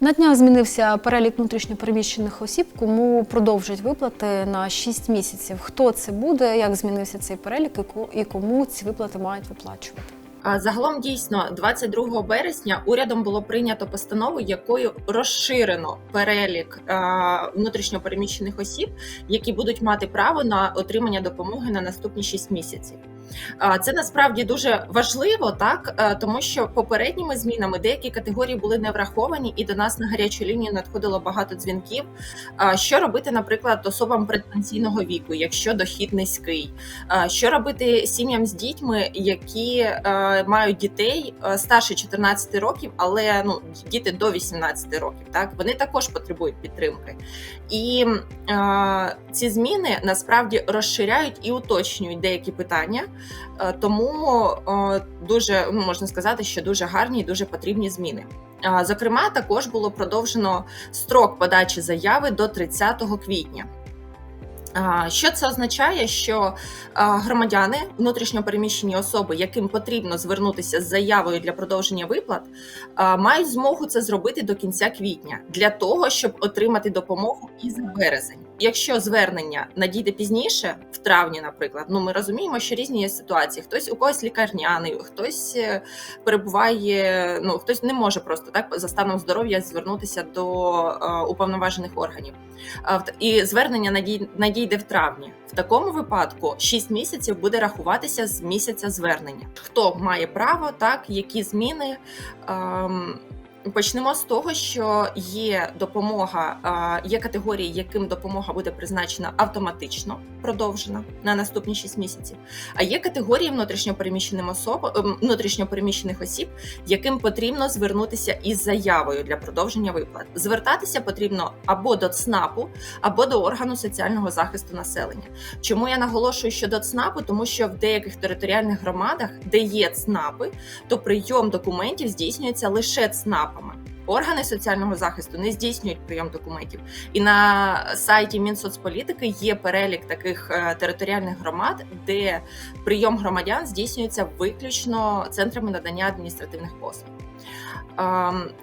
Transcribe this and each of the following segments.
На днях змінився перелік внутрішньопереміщених осіб, кому продовжать виплати на 6 місяців. Хто це буде? Як змінився цей перелік і кому ці виплати мають виплачувати? Загалом дійсно 22 березня урядом було прийнято постанову, якою розширено перелік внутрішньопереміщених осіб, які будуть мати право на отримання допомоги на наступні 6 місяців. Це насправді дуже важливо, так е, тому що попередніми змінами деякі категорії були не враховані, і до нас на гарячу лінію надходило багато дзвінків. Що робити, наприклад, особам предпенсійного віку, якщо дохід низький? Що робити сім'ям з дітьми, які е, мають дітей е, старше 14 років, але ну діти до 18 років, так вони також потребують підтримки. І ці зміни насправді розширяють і уточнюють деякі питання, тому е, дуже ну, можна сказати, що дуже гарні і дуже потрібні зміни. Е, Зокрема, також було продовжено строк подачі заяви до 30 квітня. Що це означає? Що громадяни, внутрішньопереміщені особи, яким потрібно звернутися з заявою для продовження виплат, мають змогу це зробити до кінця квітня для того, щоб отримати допомогу і за березень. Якщо звернення надійде пізніше, в травні, наприклад, ну ми розуміємо, що різні є ситуації. Хтось у когось лікарняний, хтось е, перебуває, ну хтось не може просто так за станом здоров'я звернутися до е, уповноважених органів. І звернення надій- надійде в травні. В такому випадку 6 місяців буде рахуватися з місяця звернення. Хто має право, так які зміни. Ем, Почнемо з того, що є допомога, є категорії, яким допомога буде призначена автоматично продовжена на наступні 6 місяців. А є категорії внутрішньопереміщеним особ, ем, внутрішньопереміщених осіб, яким потрібно звернутися із заявою для продовження виплат. Звертатися потрібно або до ЦНАПу, або до органу соціального захисту населення. Чому я наголошую щодо ЦНАПу? Тому що в деяких територіальних громадах, де є ЦНАПи, то прийом документів здійснюється лише ЦНАПами. Органи соціального захисту не здійснюють прийом документів. І на сайті Мінсоцполітики є перелік таких е, територіальних громад, де прийом громадян здійснюється виключно центрами надання адміністративних послуг.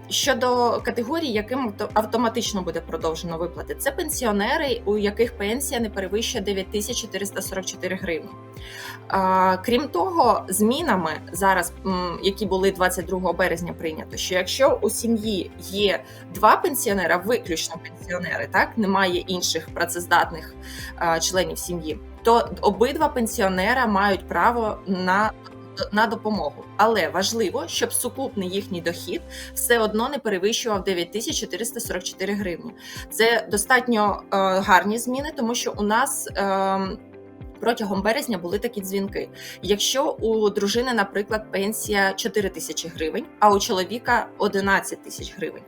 Щодо категорій, яким авто- автоматично буде продовжено виплати, це пенсіонери, у яких пенсія не перевищує 9444 гривні. Крім того, змінами зараз, які були 22 березня, прийнято, що якщо у сім'ї є два пенсіонера, виключно пенсіонери, так немає інших працездатних членів сім'ї, то обидва пенсіонера мають право на на допомогу, але важливо, щоб сукупний їхній дохід все одно не перевищував 9444 гривні. Це достатньо е, гарні зміни, тому що у нас. Е, Протягом березня були такі дзвінки. Якщо у дружини, наприклад, пенсія 4 тисячі гривень, а у чоловіка 11 тисяч гривень,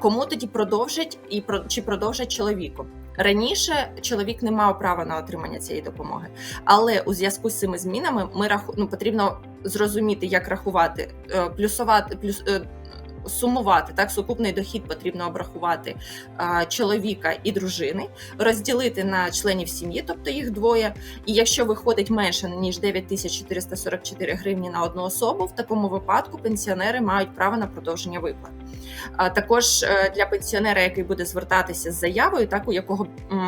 кому тоді продовжать і чи продовжать чоловіку? Раніше чоловік не мав права на отримання цієї допомоги, але у зв'язку з цими змінами ми раху... ну, потрібно зрозуміти, як рахувати, е, плюсувати, плюс е, сумувати так. Сукупний дохід потрібно обрахувати а, чоловіка і дружини, розділити на членів сім'ї, тобто їх двоє. І якщо виходить менше ніж 9444 гривні на одну особу, в такому випадку пенсіонери мають право на продовження виплат. А також е, для пенсіонера, який буде звертатися з заявою, так у якого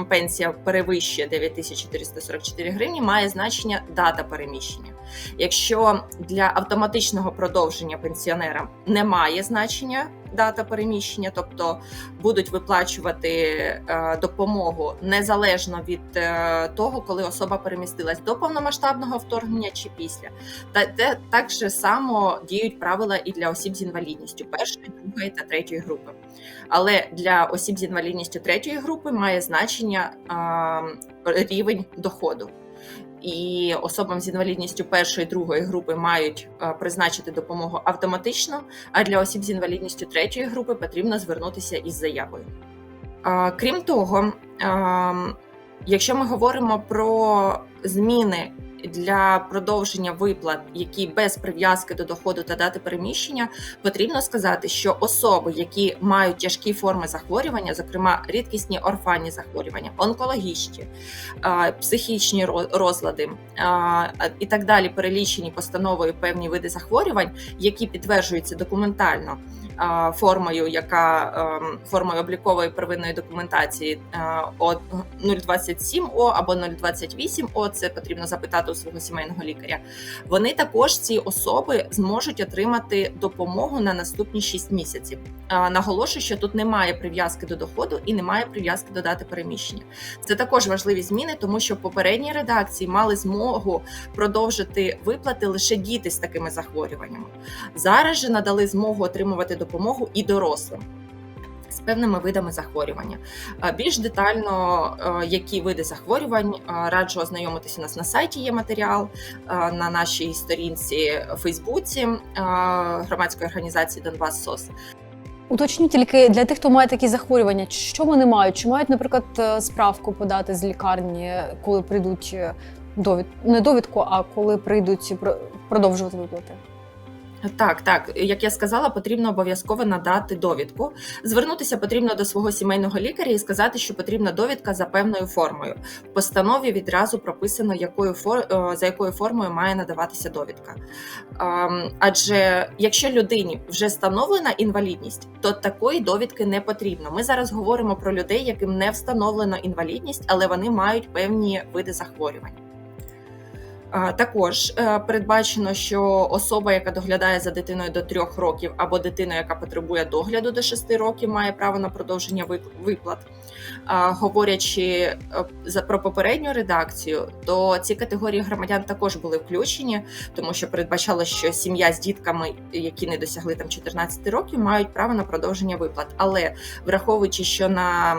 пенсія перевищує 9444 гривні, має значення дата переміщення. Якщо для автоматичного продовження пенсіонера немає значення дата переміщення, тобто будуть виплачувати е, допомогу незалежно від е, того, коли особа перемістилась до повномасштабного вторгнення чи після. Та те так же само діють правила і для осіб з інвалідністю першої, другої та третьої групи. Але для осіб з інвалідністю третьої групи має значення рівень доходу. І особам з інвалідністю першої другої групи мають а, призначити допомогу автоматично, а для осіб з інвалідністю третьої групи потрібно звернутися із заявою. А, Крім того, а, якщо ми говоримо про зміни для продовження виплат, які без прив'язки до доходу та дати переміщення, потрібно сказати, що особи, які мають тяжкі форми захворювання, зокрема рідкісні орфанні захворювання, онкологічні, психічні розлади і так далі, перелічені постановою певні види захворювань, які підтверджуються документально. Формою, яка ем, формою облікової первинної документації е, О 027О або 028О, це потрібно запитати у свого сімейного лікаря. Вони також ці особи зможуть отримати допомогу на наступні 6 місяців. Наголошую, що тут немає прив'язки до доходу і немає прив'язки до дати переміщення. Це також важливі зміни, тому що в попередній редакції мали змогу продовжити виплати лише діти з такими захворюваннями. Зараз же надали змогу отримувати допомогу і дорослим. З певними видами захворювання. Більш детально, які види захворювань, раджу ознайомитися у нас на сайті. Є матеріал на нашій сторінці в Фейсбуці громадської організації Донбас СОС. Уточню тільки для тих, хто має такі захворювання, що вони мають? Чи мають, наприклад, е, справку подати з лікарні, коли прийдуть е, довід... не довідку, а коли прийдуть про- продовжувати виплати? Так, так, як я сказала, потрібно обов'язково надати довідку. Звернутися потрібно до свого сімейного лікаря і сказати, що потрібна довідка за певною формою. В постанові відразу прописано, якою фор... е, за якою формою має надаватися довідка. Ем, Адже якщо людині вже встановлена інвалідність, то такої довідки не потрібно. Ми зараз говоримо про людей, яким не встановлена інвалідність, але вони мають певні види захворювань. Також е, передбачено, що особа, яка доглядає за дитиною до трьох років, або дитина, яка потребує догляду до шести років, має право на продовження виплат. Говорячи е, про попередню редакцію, то ці категорії громадян також були включені, тому що передбачало, що сім'я з дітками, які не досягли там 14 років, мають право на продовження виплат. Але враховуючи, що на,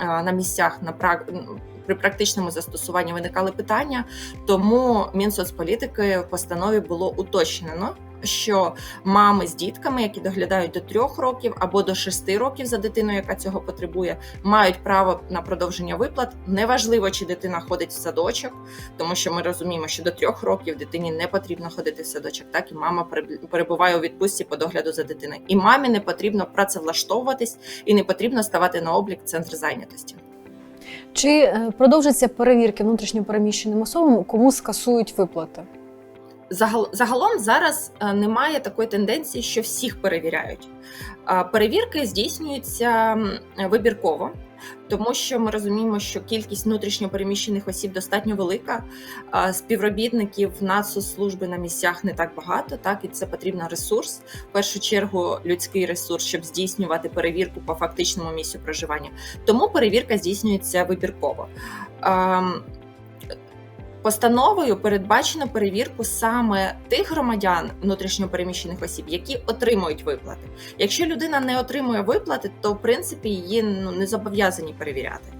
е, на місцях на прак- при практичному застосуванні виникали питання, тому Мінсоцполітики в постанові було уточнено. Що мами з дітками, які доглядають до трьох років або до шести років за дитиною, яка цього потребує, мають право на продовження виплат. Неважливо, чи дитина ходить в садочок, тому що ми розуміємо, що до трьох років дитині не потрібно ходити в садочок. Так і мама перебуває у відпустці по догляду за дитиною. І мамі не потрібно працевлаштовуватись і не потрібно ставати на облік центр зайнятості. Чи е, продовжаться перевірки внутрішньопереміщеним особам, кому скасують виплати? Загал- Загалом зараз е, немає такої тенденції, що всіх перевіряють. Перевірки здійснюються вибірково, тому що ми розуміємо, що кількість внутрішньопереміщених осіб достатньо велика. Співробітників Нацслужби на місцях не так багато, так і це потрібен ресурс. В першу чергу людський ресурс, щоб здійснювати перевірку по фактичному місцю проживання. Тому перевірка здійснюється вибірково. Постановою передбачено перевірку саме тих громадян внутрішньопереміщених осіб, які отримують виплати. Якщо людина не отримує виплати, то в принципі її ну не зобов'язані перевіряти.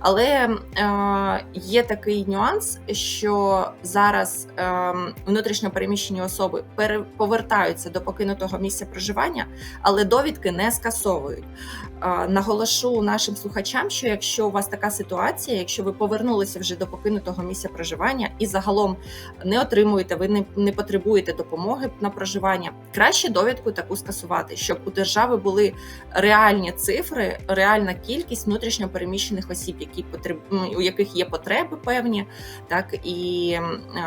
Але е, є такий нюанс, що зараз е, внутрішньопереміщені особи пере- повертаються до покинутого місця проживання, але довідки не скасовують. Е, наголошу нашим слухачам, що якщо у вас така ситуація, якщо ви повернулися вже до покинутого місця проживання і загалом не отримуєте, ви не, не потребуєте допомоги на проживання, краще довідку таку скасувати, щоб у держави були реальні цифри, реальна кількість внутрішньопереміщених осіб, які потреб... у яких є потреби певні, так і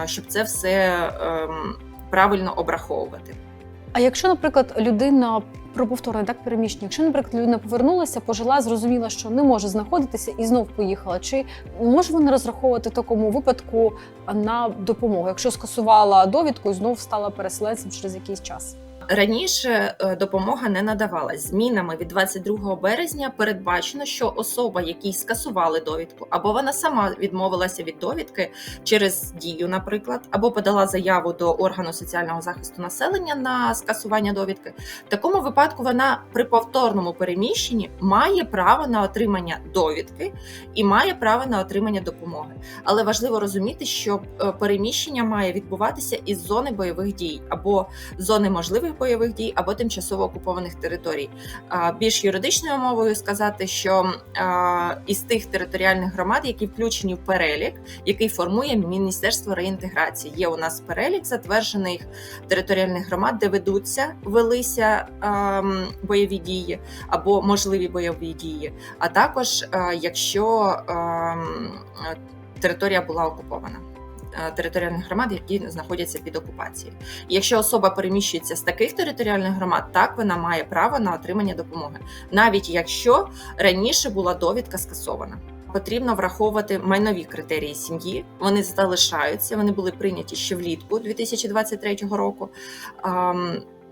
е, щоб це все ем, правильно обраховувати. А якщо, наприклад, людина про повторне так переміщення, якщо, наприклад, людина повернулася, пожила, зрозуміла, що не може знаходитися і знов поїхала, чи може вона розраховувати в такому випадку на допомогу, якщо скасувала довідку і знов стала переселенцем через якийсь час? Раніше е, допомога не надавалась. Змінами від 22 березня передбачено, що особа, якій скасували довідку, або вона сама відмовилася від довідки через дію, наприклад, або подала заяву до органу соціального захисту населення на скасування довідки. В такому випадку вона при повторному переміщенні має право на отримання довідки і має право на отримання допомоги. Але важливо розуміти, що е, переміщення має відбуватися із зони бойових дій або зони можливих бойових дій або тимчасово окупованих територій. Більш юридичною мовою сказати, що із тих територіальних громад, які включені в перелік, який формує Міністерство реінтеграції, є у нас перелік затверджених територіальних громад, де ведуться велися бойові дії або можливі бойові дії. А також якщо територія була окупована. Е, територіальних громад, які знаходяться під окупацією. І якщо особа переміщується з таких територіальних громад, так вона має право на отримання допомоги, навіть якщо раніше була довідка скасована. Потрібно враховувати майнові критерії сім'ї. Вони залишаються. Вони були прийняті ще влітку 2023 року.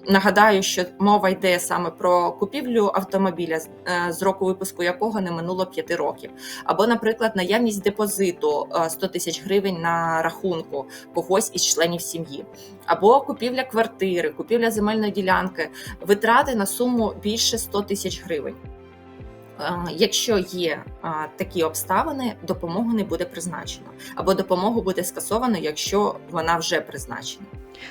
Нагадаю, що мова йде саме про купівлю автомобіля, з- е, року випуску якого не минуло 5 років, або, наприклад, наявність депозиту е, 100 тисяч гривень на рахунку когось із членів сім'ї, або купівля квартири, купівля земельної ділянки, витрати на суму більше 100 тисяч гривень. Е, Якщо є е, такі обставини, допомогу не буде призначено, або допомогу буде скасовано, якщо вона вже призначена.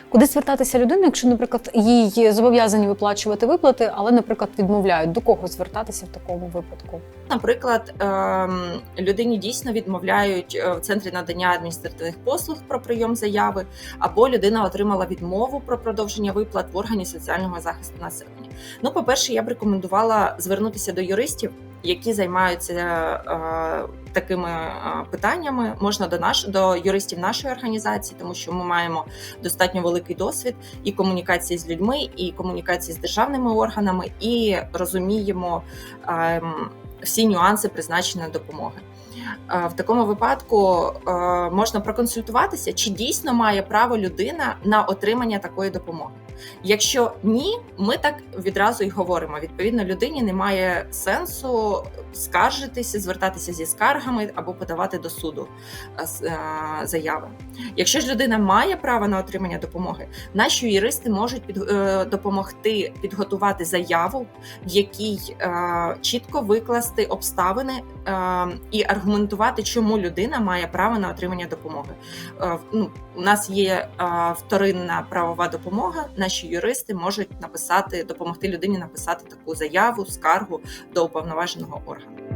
Куди звертатися людина, якщо, наприклад, їй зобов'язані виплачувати виплати, але, наприклад, відмовляють, до кого звертатися в такому випадку? Наприклад, ем, людині дійсно відмовляють е, в центрі надання адміністративних послуг про прийом заяви, або людина отримала відмову про продовження виплат в органі соціального захисту населення. Ну, по-перше, я б рекомендувала звернутися до юристів, які займаються е, такими е, питаннями. Можна до наш до юристів нашої організації, тому що ми маємо достатньо великий досвід і комунікації з людьми, і комунікації з державними органами, і розуміємо. ем, всі нюанси призначення допомоги. Е, В такому випадку можна проконсультуватися, чи дійсно має право людина на отримання такої допомоги. Якщо ні, ми так відразу й говоримо. Відповідно, людині немає сенсу скаржитися, звертатися зі скаргами або подавати до суду е, е, заяви. Якщо ж людина має право на отримання допомоги, наші юристи можуть під, е, допомогти підготувати заяву, в якій чітко викласти обставини і аргументувати, чому людина має право на отримання допомоги. Ну, у нас є вторинна правова допомога. Наші юристи можуть написати, допомогти людині написати таку заяву, скаргу до уповноваженого органу.